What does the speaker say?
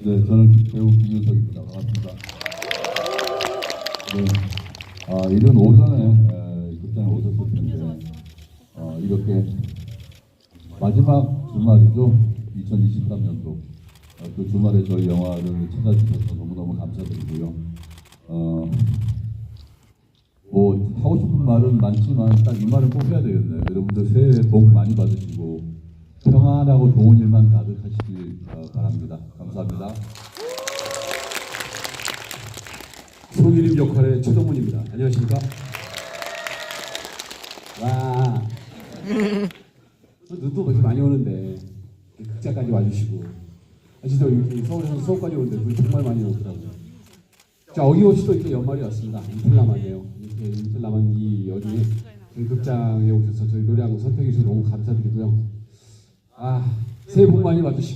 네, 저는 배우 김윤석입니다. 반갑습니다. 네, 아, 이른 오전에 에, 극장에 오셨을 텐데 어, 이렇게 마지막 주말이죠. 2023년도 어, 그 주말에 저희 영화를 찾아주셔서 너무너무 감사드리고요. 어, 뭐 하고 싶은 말은 많지만 딱 이 말을 꼭 해야 되겠네요. 여러분들 새해 복 많이 받으시고 평안하고 좋은 일만 가득하시길 어, 바랍니다. 감사합니다. 송일임 역할의 최동문입니다. 안녕하십니까? 와, 눈도 그렇게 많이 오는데 극장까지 와주시고 아, 진짜 서울에서 수업까지 오는데 눈 정말 많이 오더라고요. 자 어김없이 또 이렇게 연말이 왔습니다. 이틀 남았네요. 이렇게 이틀 남은 이 저희 극장에 오셔서 저희 노래 한곡 선택해 주셔서 너무 감사드리고요. 아 새해 복 많이 받으시고